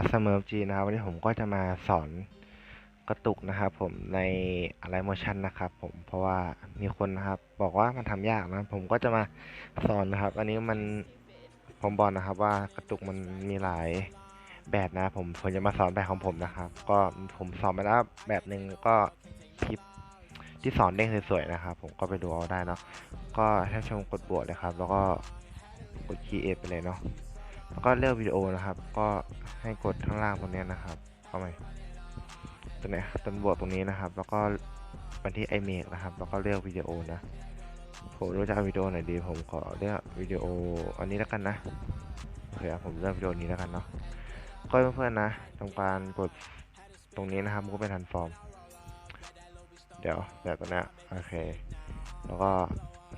เอาละผมอยู่กับเสมอจีนะครับวันนี้ผมก็จะมาสอนกระตุกนะครับผมในอะไรโมชันนะครับผมเพราะว่ามีคนนะครับบอกว่ามันทำยากนะผมก็จะมาสอนนะครับ อันนี้มันผมบอกนะครับว่ากระตุกมันมีหลายแบบนะผมผมจะมาสอนแบบของผมนะครับ ก็ผมสอนไปแล้วแบบหนึ่งก็คลิปที่สอนเด้งสวยๆนะครับ ผมก็ไปดูเอาได้เนาะก็ถ้าชมกดบวกเลยครับ แล้วก็กดคีย์เอไปเลยเนาะ แล้วก็เลือกวิดีโอนะครับ ก็ให้กดข้างล่างตรงนี้นะครับเข้ามตรงไหนตำรวจตรงนี้นะครับ แล้วก็ไปที่ iMake นะครับ แล้วก็เลือกวิดีโอนะผมรู้จะเอาวิดีโอไหนดี ผมขอเลือกวิดีโออันนี้แล้วกันนะโอเคผมเลือกวิดีโอนี้แล้วกันเนาะก็เพื่อนๆนะทำการกดตรงนี้นะครับมันก็เป็นทันฟอร์ม เดี๋ยวแบบตัวนี้โอเค แล้วก็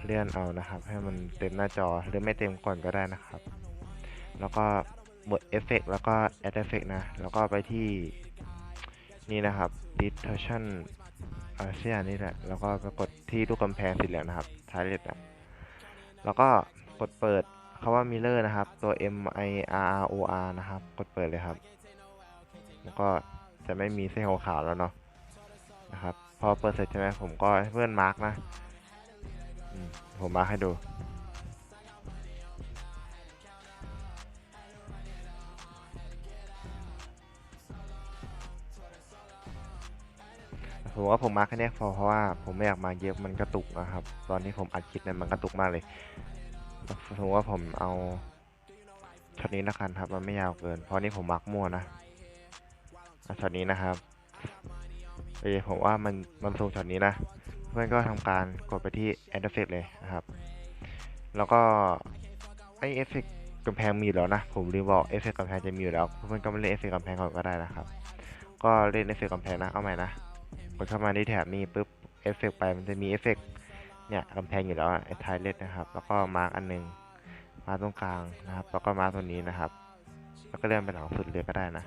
เลื่อนเอานะครับ ให้มันเต็มหน้าจอหรือไม่เต็มก่อนก็ได้นะครับ แล้วก็บทเอฟเฟกแล้วก็ add effect นะ แล้วก็ไปที่นี่นะครับ distortion อะไรสักอย่างนี่แหละ แล้วก็ไปกดที่ลูกกำแพงสีเหลืองนะครับท้ายเล็บนะแล้วก็กดเปิดคาว่า mirror นะครับ ตัว M I R R O R นะครับ กดเปิดเลยครับ แล้วก็จะไม่มีเส้นขาวๆแล้วเนาะนะครับ พอเปิดเสร็จใช่ไหมผมก็ให้เพื่อนมาร์กนะ ผมมาร์กให้ดู ผมว่าผมมาแค่เนี้ยพอเพราะว่าผมไม่อยากมาเยอะมันกระตุกนะครับ ตอนที่ผมอัดคลิปเนี่ยมันกระตุกมากเลยผมว่าผมเอาช็อตนี้ละกันครับ มันไม่ยาวเกิน เพราะนี่ผมมักมั่วนะเอาช็อตนี้นะครับเออผมว่ามันมันสูงช็อตนี้นะเพื่อนก็ทำการกดไปที่ Add Effect เลยนะครับ แล้วก็ไอเอฟเฟกกำแพงมีอยู่แล้วนะ ผมลืมบอกเอฟเฟกกำแพงจะมีอยู่แล้ว เพื่อนก็มาเล่นเอฟเฟกกำแพงก่อนก็ได้นะครับ ก็เล่นเอฟเฟกกำแพงนะ เอาใหม่นะ กดเข้ามาที่แถบนี้ปุ๊บเอฟเฟกไปมันจะมีเอฟเฟกเนี่ยกำแพงอยู่แล้วไอ้ทายเล็ดนะครับ แล้วก็มาร์กอันหนึง มาตรงกลางนะครับ แล้วก็มาตรงนี้นะครับ แล้วก็เลื่อนไปหลังสุดเลยก็ได้นะ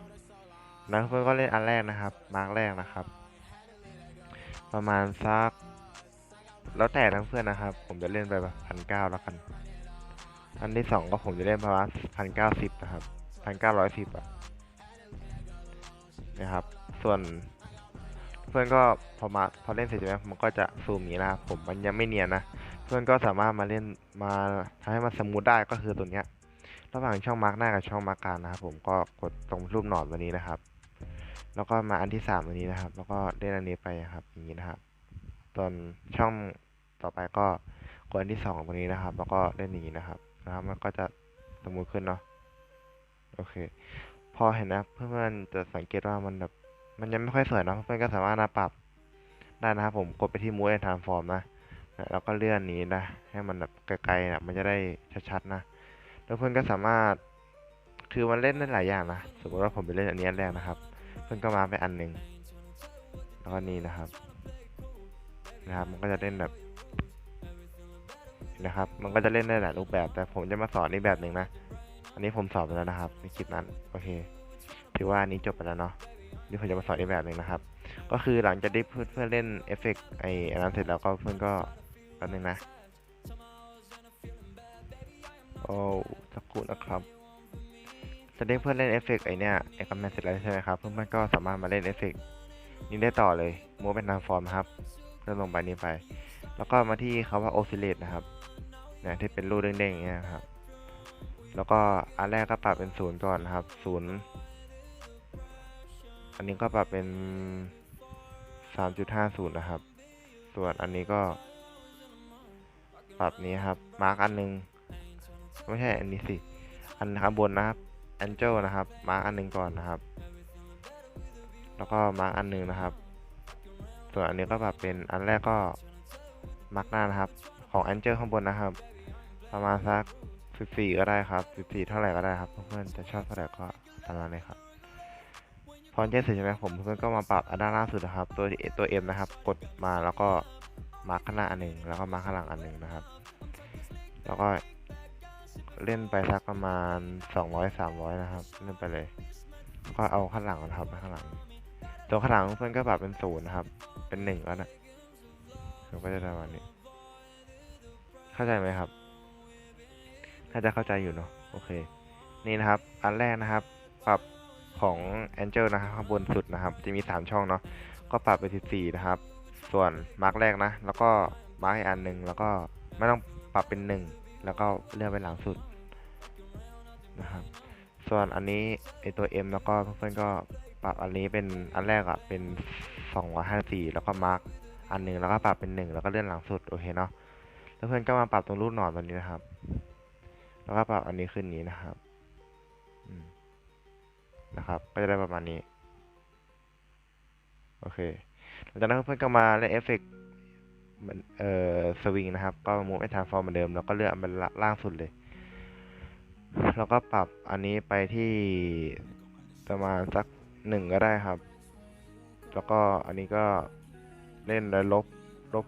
แล้วเพื่อนก็เล่นอันแรกนะครับ มาร์กแรกนะครับ ประมาณสัก แล้วแต่ทั้งเพื่อนนะครับ ผมจะเล่นไปแบบพันเก้าแล้วกัน อันที่สองก็ผมจะเล่นประมาณพันเก้าสิบนะครับพันเก้าร้อยสิบอะนะครับ ส่วน พื่อนก็พอมาพอเล่นเสร็จใช่ไหมมันก็จะซูมนี้นะครับผมมันยังไม่เนียนนะ เพื่อนก็สามารถมาเล่นมาทำให้มันสมูทได้ก็คือตัวเนี้ยระหว่างช่องมาร์กหน้ากับช่องมาร์กกลางนะครับผมก็กดตรงรูปหนอนตัวนี้นะครับ แล้วก็มาอันที่สามตัวนี้นะครับ แล้วก็เล่นอันนี้ไปครับอย่างนี้นะครับส่วนช่องต่อไปก็กดอันที่สองตัวนี้นะครับ แล้วก็เล่นอย่างนี้นะครับนะครับ มันก็จะสมูทขึ้นเนาะโอเค พอเห็นนะเพื่อนๆจะสังเกตว่ามันแบบ มันยังไม่ค่อยสวยเนะเพื่อนก็สามารถมาปรับได้นะครับผมกดไปที่ Move and Transform นะนะแล้วก็เลื่อนนี้นะ ให้มันแบบไกลๆนะมันจะได้ชัดๆนะ แล้วเพื่อนก็สามารถ คือมันเล่นได้หลายอย่างนะ สมมติว่าผมไปเล่นอันนี้แรกนะครับ เพื่อนก็มาไปอันหนึ่งแล้วก็นี่นะครับ นะครับ มันก็จะเล่นแบบนะครับ มันก็จะเล่นได้หลายรูปแบบ แต่ผมจะมาสอนอีกแบบหนึ่งนะ อันนี้ผมสอนไปแล้วนะครับในคลิปนั้น โอเค ถือว่าอันนี้จบไปแล้วเนาะ นี่ผมจะมาสอนอีกแบบหนึ่งนะครับ ก็คือหลังจากที่เพื่อนเพื่อนเล่นเอฟเฟกต์ไออันนั้นเสร็จแล้วก็เพื่อนก็แป๊บนึงนะโอ้สักครู่นะครับจะได้เพื่อนเล่นเอฟเฟกต์ไอเนี้ยไอคอมเมนต์เสร็จแล้วใช่ไหมครับเพื่อนๆก็สามารถมาเล่นเอฟเฟกต์นี้ได้ต่อเลยโมเป็นทางฟอร์มครับเลื่อนลงไปนี้ไป แล้วก็มาที่คาว่าโอซิเลตนะครับเนี่ยที่เป็นรูปเด้งๆอย่างเงี้ยครับ แล้วก็อันแรกก็ปรับเป็นศูนย์ก่อนนะครับศูนย์ อันนี้ก็ปรับเป็น 3.50 นะครับ ส่วนอันนี้ก็ ปรับนี้ครับ มาร์กอันหนึง ไม่ใช่อันนี้สิ อันข้างบนนะครับ Angel นะครับ มาร์กอันหนึงก่อนนะครับ แล้วก็มาร์กอันหนึงนะครับ ส่วนอันนี้ก็ปรับเป็นอันแรกก็มาร์กหน้านะครับ ของ Angel ข้างบนนะครับ ประมาณสัก 14 ก็ได้ครับ 14 เท่าไหร่ก็ได้ครับ เพื่อนๆจะชอบเท่าไหร่ก็ตามนั้นเลยครับ พอเจเสร็จใช่ไหมผมเพื่อนก็มาปรับอันด้านล่างสุดนะครับ ตัวตัว M นะครับ กดมาแล้วก็มาร์คข้างหน้าอันหนึ่งแล้วก็มาร์คข้างหลังอันหนึ่งนะครับ แล้วก็เล่นไปสักประมาณ200 300นะครับเล่นไปเลย ก็เอาข้างหลังนะครับข้างหลัง ตัวข้างหลังเพื่อนก็ปรับเป็นศูนย์นะครับ เป็นหนึ่งแล้วนะผมก็จะได้ประมาณนี้ เข้าใจไหมครับถ้าจะเข้าใจอยู่เนาะโอเค นี่นะครับ อันแรกนะครับ ปรับ ของ Angel นะครับข้างบนสุดนะครับ จะมี 3 ช่องเนาะก็ปรับไป14นะครับ ส่วนมาร์กแรกนะ แล้วก็มาร์กอีกอันหนึ่งแล้วก็ไม่ต้องปรับเป็น 1 แล้วก็เลื่อนไปหลังสุดนะครับ ส่วนอันนี้ไอตัว M แล้วก็เพื่อนๆก็ปรับอันนี้เป็นอันแรกอะเป็น254แล้วก็มาร์กอันหนึ่งแล้วก็ปรับเป็น 1 แล้วก็เลื่อนหลังสุดโอเคเนาะแล้วเพื่อนก็มาปรับตรงรูปหนอนตัวนี้นะครับ แล้วก็ปรับอันนี้ขึ้นนี้นะครับ อืม นะครับ ก็จะได้ประมาณนี้ โอเคหลังจากนั้นเพื่อนก็มาเล่นเอฟเฟกต์มันเอ่อสวิงนะครับ ก็มูฟไปทางฟอร์มเหมือนเดิม แล้วก็เลือกอันเป็นล่างสุดเลย แล้วก็ปรับอันนี้ไปที่ประมาณสักหนึ่งก็ได้ครับ แล้วก็อันนี้ก็เล่นได้ลบลบ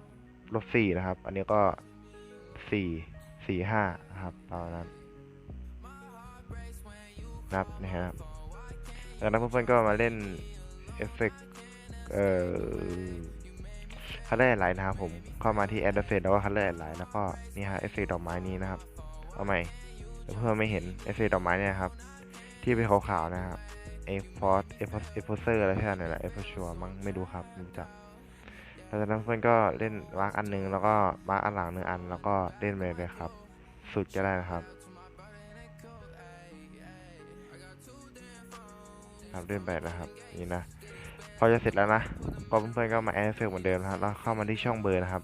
ลบสี่นะครับ อันนี้ก็สี่สี่ห้านะครับประมาณนั้นนับนะครับ จากนั้นเพื่อนๆก็มาเล่นเอฟเฟกเอ่อคัลเลอร์ไลน์นะครับผมเข้ามาที่ Add Effect แล้วก็คัลเลอร์ไลน์แล้วก็นี่ฮะเอฟเฟกดอกไม้นี้นะครับ เอาใหม่เพื่อนไม่เห็นเอฟเฟกดอกไม้เนี่ยครับ ที่เป็นขาวๆนะครับเอฟอร์เอฟเอฟเซอร์อะไรที่นั่นแหละเอฟชัวมั้งไม่รู้ครับไม่รู้จักหลังจากนั้นเพื่อนก็เล่นมาร์กอันหนึงแล้วก็มาร์กอันหลังหนึ่งอัน แล้วก็เล่นไปเลยครับ สุดก็ได้นะครับ ครับเล่นไปนะครับนี่นะพอจะเสร็จแล้วนะก็เพื่อนๆก็มาแอดเฟกเหมือนเดิมนะครับแล้วเข้ามาที่ช่องเบอร์นะครับ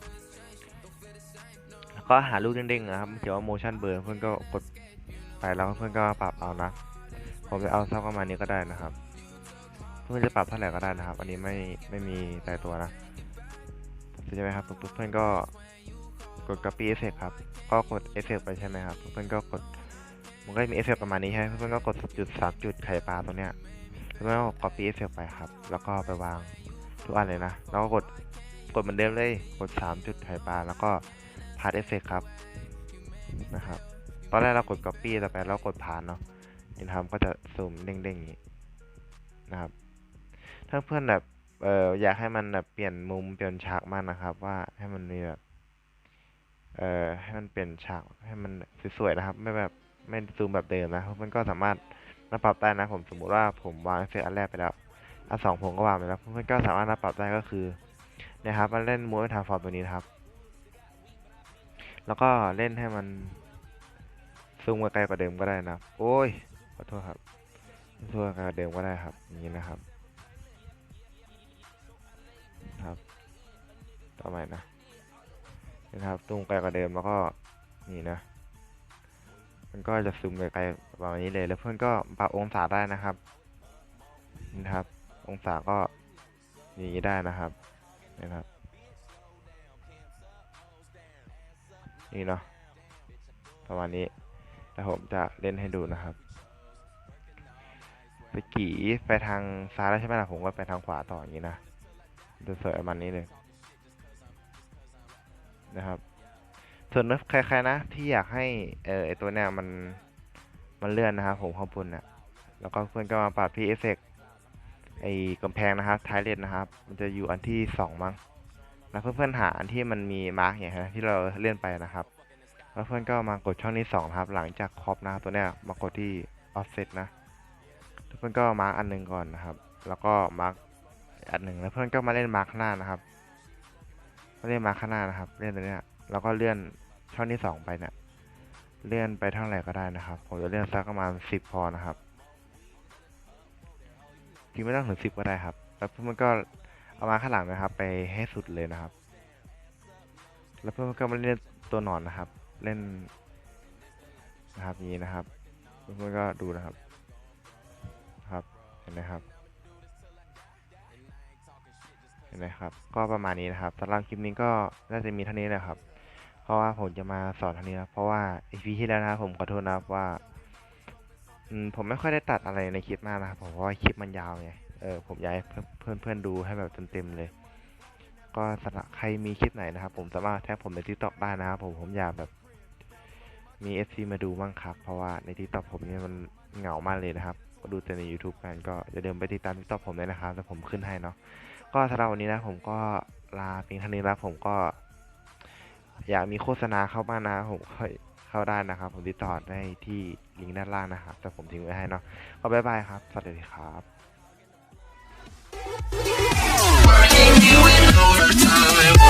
แล้วก็หาลูกเด้งๆนะครับเขียนว่า motion blur เพื่อนก็กดไปแล้วเพื่อนก็ปรับเอานะ ผมจะเอาสักประมาณนี้ก็ได้นะครับ เพื่อนจะปรับเท่าไหร่ก็ได้นะครับ อันนี้ไม่ไม่มีตายตัวนะใช่ไหมครับเพื่อนๆก็กด copy effect ครับ ก็กด effect ไปใช่ไหมครับ เพื่อนก็กด มันก็จะมี effect ประมาณนี้ใช่ไหมเพื่อนก็กดจุดสามจุดไข่ปลาตัวเนี้ย แล้วก็ copy effect ไปครับ แล้วก็ไปวางทุกอันเลยนะแล้วก็กดกดเหมือนเดิมเลยกด 3 จุดไข่ปลาแล้วก็ part effect ครับนะครับ ตอนแรกเรากด copy ต่อไปเรากดผ่านเนาะนี่ทำก็จะซูมเด้งๆอย่างนี้นะครับ ถ้าเพื่อนแบบเอออยากให้มันแบบเปลี่ยนมุมเปลี่ยนฉากมากนะครับ ว่าให้มันมีแบบเอ่อให้มันเปลี่ยนฉากให้มันสวยๆนะครับ ไม่แบบไม่ซูมแบบเดิมนะเพื่อนก็สามารถ มาปรับได้นะผมสมมุติว่าผมวางเฟเฟกต์อันแรกไปแล้วอันสองผมก็วางไปแล้วเพื่อนก็สามารถมาปรับได้ก็คือนะครับมาเล่นมูฟทางฟอร์มตัวนี้นะครับ แล้วก็เล่นให้มันซูมไกลกว่าเดิมก็ได้นะโอ้ยขอโทษครับซูมไกลกว่าเดิมก็ได้ครับอย่างนี้นะครับครับต่อไปนะนะครับซูมไกลกว่าเดิมแล้วก็นี่นะ มันก็จะซูมไปไกลประมาณนี้เลย แล้วเพื่อนก็ปรับองศาได้นะครับนะครับ องศาก็อย่างนี้ได้นะครับนะครับนี่เนาะประมาณนี้แล้วผมจะเล่นให้ดูนะครับตะกี้ไปทางซ้ายแล้วใช่ไหมล่ะผมก็ไปทางขวาต่ออย่างนี้นะจะสวยประมาณนี้เลยนะครับ ส่วนใครๆนะ ที่อยากให้เออไอตัวเนี้ยมันมันเลื่อนนะครับผมข้างบนนี่ยแล้วก็เพื่อนก็มาปรับที่เอฟเฟกไอกำแพงนะครับท้ายเลนนะครับ มันจะอยู่อันที่สองมั้งแล้วเพื่อนๆหาอันที่มันมีมาร์กอย่างเงี้ยที่เราเลื่อนไปนะครับ แล้วเพื่อนก็มากดช่องที่สองครับ หลังจากครอบนะครับตัวเนี้ยมากดที่ offset นะเพื่อนก็มาร์กอันหนึ่งก่อนนะครับ แล้วก็มาร์กอันหนึ่งแล้วเพื่อนก็มาเล่นมาร์กหน้านะครับมาเล่นมาร์กหน้านะครับ เล่นตัวเนี้ยแล้วก็เลื่อน ช่องที่สองไปเนี่ยเลื่อนไปเท่าไหร่ก็ได้นะครับ ผมจะเลื่อนสักประมาณสิบพอนะครับจริงไม่ต้องถึงสิบก็ได้ครับ แล้วเพื่อนก็เอามาข้างหลังนะครับ ไปให้สุดเลยนะครับ แล้วเพื่อนก็มาเล่นตัวหนอนนะครับ เล่นนะครับนี้นะครับเพื่อนก็ดูนะครับ ครับเห็นไหมครับเห็นไหมครับ ก็ประมาณนี้นะครับสำหรับคลิปนี้ก็น่าจะมีเท่านี้แหละครับ เพราะว่าผมจะมาสอนท่านี้นะเพราะว่าอีพีที่แล้วนะผมขอโทษนะครับว่าผมไม่ค่อยได้ตัดอะไรในคลิปมากนะครับผมเพราะว่าคลิปมันยาวไงเออผมอยากให้เพื่อนเพื่อนๆดูให้แบบเต็มๆเลย ก็สำหรับใครมีคลิปไหนนะครับ ผมสามารถแท็กผมในทิกตอกได้นะครับผมผมอยากแบบ มี FC มาดูบ้างครับ เพราะว่าในทิกตอกผมเนี่ยมันเหงามากเลยนะครับ ก็ดูแต่ใน YouTube กันก็อย่าลืมไปติดตามทิกตอกผมด้วยนะครับแต่ผมขึ้นให้เนาะก็สำหรับวันนี้นะผมก็ลาเพียงเท่านี้แล้วผมก็ อยากมีโฆษณาเข้าบ้านะผมค่อยเข้าได้นะครับ ผมติดต่อได้ที่ลิงก์ด้านล่างนะครับ แต่ผมทิ้งไว้ให้เนาะก็บ๊ายบายครับ สวัสดีครับ Working you in overtime.